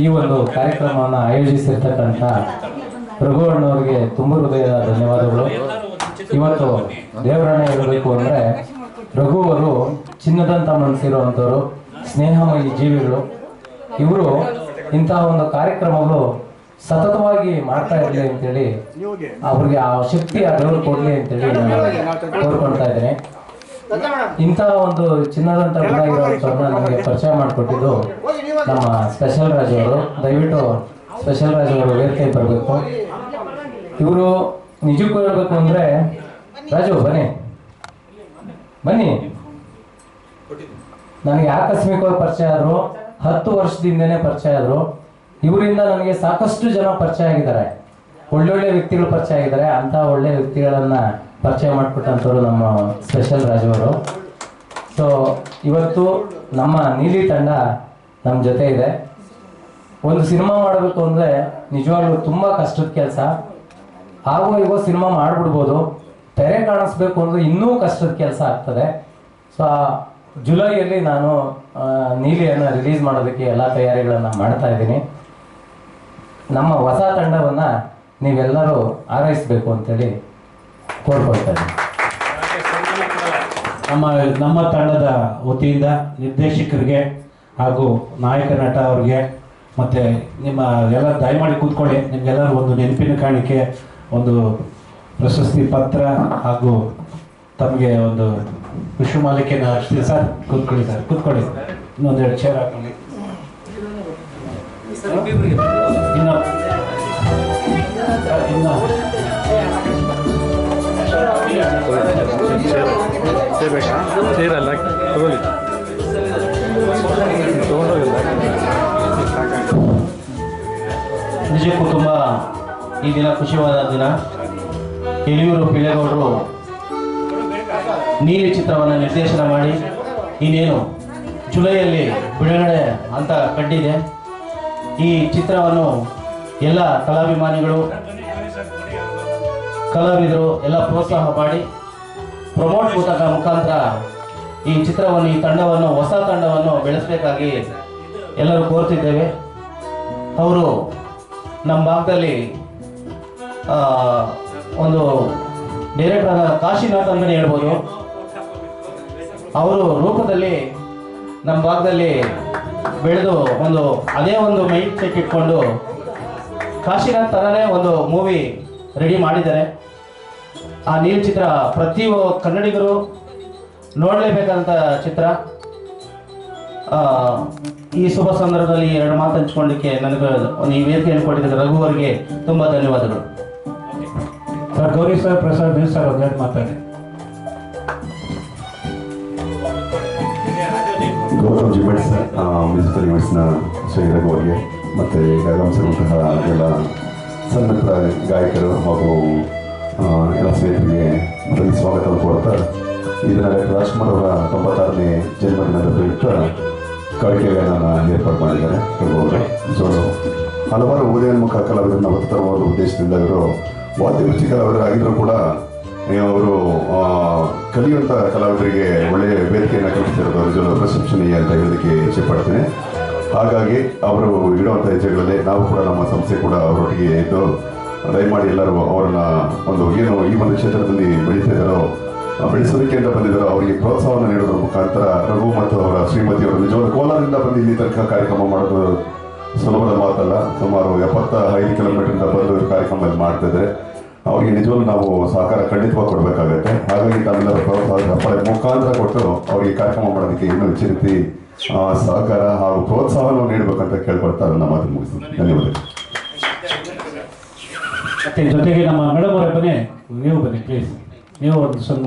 ಈ ಒಂದು ಕಾರ್ಯಕ್ರಮವನ್ನು ಆಯೋಜಿಸಿರ್ತಕ್ಕಂಥ ಪ್ರಭು ಅಣ್ಣವ್ರಿಗೆ ತುಂಬ ಹೃದಯದ ಧನ್ಯವಾದಗಳು. ಇವತ್ತು ದೇವರನ್ನ ಹೇಳಬೇಕು ಅಂದರೆ ರಘುವರು ಚಿನ್ನದಂತ ಮನಸ್ಸಿರುವಂಥವ್ರು ಸ್ನೇಹಮಯಿ ಜೀವಿಗಳು. ಇವರು ಇಂತಹ ಒಂದು ಕಾರ್ಯಕ್ರಮಗಳು ಸತತವಾಗಿ ಮಾಡ್ತಾ ಇರಲಿ ಅಂತೇಳಿ ಅವ್ರಿಗೆ ಆ ಶಕ್ತಿ ಆ ದೇವರು ಕೊಡಲಿ ಅಂತೇಳಿ ನಾನು ಕೋರ್ಕೊಳ್ತಾ ಇದ್ದೇನೆ. ಇಂತಹ ಒಂದು ಚಿನ್ನದಂತ ಗುಣ ಇರುವಂಥವ್ರನ್ನ ನಮಗೆ ಪರಿಚಯ ಮಾಡಿಕೊಟ್ಟಿದ್ದು ನಮ್ಮ ಸ್ಪೆಷಲ್ ರಾಜ್ ಅವರು. ದಯವಿಟ್ಟು ಸ್ಪೆಷಲ್ ರಾಜ್ ಅವರು ವೇದಿಕೆ ಬರಬೇಕು. ಇವರು ನಿಜಕ್ಕೂ ಹೇಳ್ಬೇಕು ಅಂದ್ರೆ ರಾಜು ಬನ್ನಿ. ಬನ್ನಿ. ನನಗೆ ಆಕಸ್ಮಿಕವಾಗಿ ಪರಿಚಯ ಆದ್ರು ಹತ್ತು ವರ್ಷದಿಂದನೇ ಪರಿಚಯ ಆದ್ರು. ಇವರಿಂದ ನನಗೆ ಸಾಕಷ್ಟು ಜನ ಪರಿಚಯ ಆಗಿದ್ದಾರೆ. ಒಳ್ಳೊಳ್ಳೆ ವ್ಯಕ್ತಿಗಳು ಪರಿಚಯ ಆಗಿದ್ದಾರೆ. ಅಂತ ಒಳ್ಳೆ ವ್ಯಕ್ತಿಗಳನ್ನ ಪರಿಚಯ ಮಾಡಿಕೊಟ್ಟಂಥವ್ರು ನಮ್ಮ ಸ್ಪೆಷಲ್ ರಾಜು ಅವರು ಸೊ ಇವತ್ತು ನಮ್ಮ ನೀಲಿ ತಂಡ ನಮ್ಮ ಜೊತೆ ಇದೆ. ಒಂದು ಸಿನಿಮಾ ಮಾಡಬೇಕು ಅಂದರೆ ನಿಜವಾಗ್ಲೂ ತುಂಬ ಕಷ್ಟದ ಕೆಲಸ. ಹಾಗೂ ಈಗ ಸಿನಿಮಾ ಮಾಡಿಬಿಡ್ಬೋದು. ತೆರೆ ಕಾಣಿಸ್ಬೇಕು ಅಂದರೆ ಇನ್ನೂ ಕಷ್ಟದ ಕೆಲಸ ಆಗ್ತದೆ. ಸೊ ಜುಲೈಯಲ್ಲಿ ನಾನು ನೀಲಿಯನ್ನು ರಿಲೀಸ್ ಮಾಡೋದಕ್ಕೆ ಎಲ್ಲ ತಯಾರಿಗಳನ್ನು ಮಾಡ್ತಾ ಇದ್ದೀನಿ. ನಮ್ಮ ಹೊಸ ತಂಡವನ್ನು ನೀವೆಲ್ಲರೂ ಆರೈಸಬೇಕು ಅಂತೇಳಿ ಕೋರ್ಕೊಳ್ತಾ ಇದ್ದೀನಿ ನಮ್ಮ ನಮ್ಮ ತಂಡದ ವತಿಯಿಂದ ನಿರ್ದೇಶಕರಿಗೆ ಹಾಗೂ ನಾಯಕ ನಟ ಅವ್ರಿಗೆ ಮತ್ತು ನಿಮ್ಮ ಎಲ್ಲ ದಯಮಾಡಿ ಕೂತ್ಕೊಳ್ಳಿ. ನಿಮಗೆಲ್ಲರೂ ಒಂದು ನೆನಪಿನ ಕಾಣಿಕೆ ಒಂದು ಪ್ರಶಸ್ತಿ ಪತ್ರ ಹಾಗೂ ತಮಗೆ ಒಂದು ವಿಶ್ವಮಾಲಿಕೆನ ಅರ್ಪಿಸ್ತೀವಿ ಸರ್ ಕೂತ್ಕೊಳ್ಳಿ ಸರ್ ಕೂತ್ಕೊಳ್ಳಿ. ಇನ್ನೊಂದೆರಡು ಚೇರ್ ಹಾಕೊಳ್ಳಿ ಇನ್ನು ಸೇರಲ್ಲ ತಗೊಳ್ಳಿ. ತಗೊಂಡೋಗಿಲ್ಲ. ನಿಜಕ್ಕೂ ತುಂಬ ಈ ದಿನ ಖುಷಿಯಾದ ದಿನ. ಹಿರಿಯೂರು ಪಿಳೆಗೌಡರು ನೀಲಿ ಚಿತ್ರವನ್ನು ನಿರ್ದೇಶನ ಮಾಡಿ. ಇನ್ನೇನು ಜುಲೈಯಲ್ಲಿ ಬಿಡುಗಡೆ ಅಂತ ಕಂಡಿದೆ ಈ ಚಿತ್ರವನ್ನು ಎಲ್ಲ ಕಲಾಭಿಮಾನಿಗಳು ಕಲಾವಿದರು ಎಲ್ಲ ಪ್ರೋತ್ಸಾಹ ಮಾಡಿ. ಪ್ರಮೋಟ್ ಕೂಟದ ಮುಖಾಂತರ ಈ ಚಿತ್ರವನ್ನು, ಈ ತಂಡವನ್ನು, ಹೊಸ ತಂಡವನ್ನು ಬೆಳೆಸಬೇಕಾಗಿ ಎಲ್ಲರೂ ಕೋರ್ತಿದ್ದೇವೆ. ಅವರು ನಮ್ಮ ಭಾಗದಲ್ಲಿ ಒಂದು ಡೈರೆಕ್ಟರ್ ಕಾಶಿನಾಥ್ ಅಂತಲೇ ಹೇಳ್ಬೋದು. ಅವರು ರೂಪದಲ್ಲಿ ನಮ್ಮ ಭಾಗದಲ್ಲಿ ಬೆಳೆದು ಒಂದು, ಅದೇ ಒಂದು ಮೈಂಡ್ ಸೆಟ್ ಇಟ್ಕೊಂಡು ಕಾಶಿನಾಥ್ ಥರನೇ ಒಂದು ಮೂವಿ ರೆಡಿ ಮಾಡಿದ್ದಾರೆ. ಆ ನೀರು ಚಿತ್ರ ಪ್ರತಿ ಒ- ಕನ್ನಡಿಗರು ನೋಡಲೇಬೇಕಾದಂಥ ಚಿತ್ರ. ಆ, ಈ ಶುಭ ಸಂದರ್ಭದಲ್ಲಿ ಎರಡು ಮಾತು ಹಂಚ್ಕೊಳ್ಳಿಕ್ಕೆ ನನಗೆ ಈ ವೇದಿಕೆಯನ್ನು ಕೊಟ್ಟಿದ್ದ ರಘು ಅವರಿಗೆ ತುಂಬ ಧನ್ಯವಾದಗಳು. Sir Gowri sir Prasad sir ಒಂದೆರಡು ಮಾತಾಡಿ ಜಿಮೆಟ್ಸ್ ಮ್ಯೂಸಿಕಲ್ ಇವೆಂಟ್ಸ್ನ ಶ್ರೀ ರಘು ಅವರಿಗೆ ಮತ್ತು ಆಗಮಿಸಿರುವಂತಹ ಎಲ್ಲ ಸಣ್ಣ ಗಾಯಕರು ಹಾಗೂ ಎಲ್ಲ ಸ್ನೇಹಿತರಿಗೆ ಮೊದಲಿಗೆ ಸ್ವಾಗತ ಕೋರ್ತಾ ಡಾಕ್ಟರ್ ರಾಜ್ಕುಮಾರ್ ಅವರ ತೊಂಬತ್ತಾರನೇ ಜನ್ಮದಿನದ ಪ್ರಯುಕ್ತ ಕಾಣಿಕೆಗಳನ್ನು ಏರ್ಪಾಡು ಮಾಡಿದ್ದಾರೆ ಅವರು ಸೊ ಹಲವಾರು ಉದಯೋನ್ಮುಖ ಕಲಾವಿದರನ್ನ ಹೊತ್ತು ತರುವ ಒಂದು ಉದ್ದೇಶದಿಂದ ಇವರು ವಾದ್ಯವೃತ್ತಿ ಕಲಾವಿದರಾಗಿದ್ದರೂ ಕೂಡ ಅವರು ಕಲಿಯುವಂಥ ಕಲಾವಿದರಿಗೆ ಒಳ್ಳೆಯ ವೇದಿಕೆಯನ್ನು ಕಲ್ಪಿಸಿರೋದು ನಿಜವಾದ ಪ್ರಶಂಸನೀಯ ಅಂತ ಹೇಳೋದಕ್ಕೆ ಇಚ್ಛೆ ಹಾಗಾಗಿ ಅವರು ಇಡುವಂಥ ಹೆಜ್ಜೆಗಳಲ್ಲಿ ನಾವು ಕೂಡ ನಮ್ಮ ಸಂಸ್ಥೆ ಕೂಡ ಅವರೊಟ್ಟಿಗೆ ಇದ್ದು ದಯಮಾಡಿ ಎಲ್ಲರೂ ಅವರನ್ನ ಒಂದು ಏನು ಈ ಒಂದು ಕ್ಷೇತ್ರದಲ್ಲಿ ಬೆಳೀತಾ ಇದ್ದಾರೋ ಬೆಳೆಸೋದಕ್ಕೆ ಅಂತ ಬಂದಿದ್ದಾರೋ, ಅವರಿಗೆ ಪ್ರೋತ್ಸಾಹವನ್ನು ನೀಡೋದ್ರ ಮುಖಾಂತರ ರಘು ಮತ್ತು ಅವರ ಶ್ರೀಮತಿಯವರು ನಿಜವಾದ ಕೋಲಾರದಿಂದ ಬಂದು ಇಲ್ಲಿ ತನಕ ಕಾರ್ಯಕ್ರಮ ಮಾಡೋದು ಸುಲಭದ ಮಾತಲ್ಲ. ಸುಮಾರು ಎಪ್ಪತ್ತ ಐದು ಕಿಲೋಮೀಟರ್ನಿಂದ ಬಂದು ಕಾರ್ಯಕ್ರಮದಲ್ಲಿ ಮಾಡ್ತಾ ಅವರಿಗೆ ನಿಜವಾಗ್ಲೂ ನಾವು ಸಹಕಾರ ಖಂಡಿತವಾಗಿ ಕೊಡಬೇಕಾಗತ್ತೆ. ಹಾಗಾಗಿ ತಮ್ಮೆಲ್ಲರ ಪ್ರೋತ್ಸಾಹ ಮುಖಾಂತರ ಕೊಟ್ಟು ಅವರಿಗೆ ಕಾರ್ಯಕ್ರಮ ಮಾಡೋದಕ್ಕೆ ಇನ್ನೂ ಹೆಚ್ಚಿನ ರೀತಿ ಸಹಕಾರ ಹಾಗೂ ಪ್ರೋತ್ಸಾಹವನ್ನು ನೀಡಬೇಕಂತ ಕೇಳ್ಕೊಳ್ತಾ ನನ್ನ ಮಾತು ಮುಗಿಸ್ತೀನಿ. ಧನ್ಯವಾದಗಳು. ಮತ್ತೆ ಜೊತೆಗೆ ನಮ್ಮ ಮೇಡಮ್ ಅವರೇ ಬನ್ನಿ. ನೀವು ಬನ್ನಿ ಪ್ಲೀಸ್ ನೀವು ಒಂದು ಸಣ್ಣ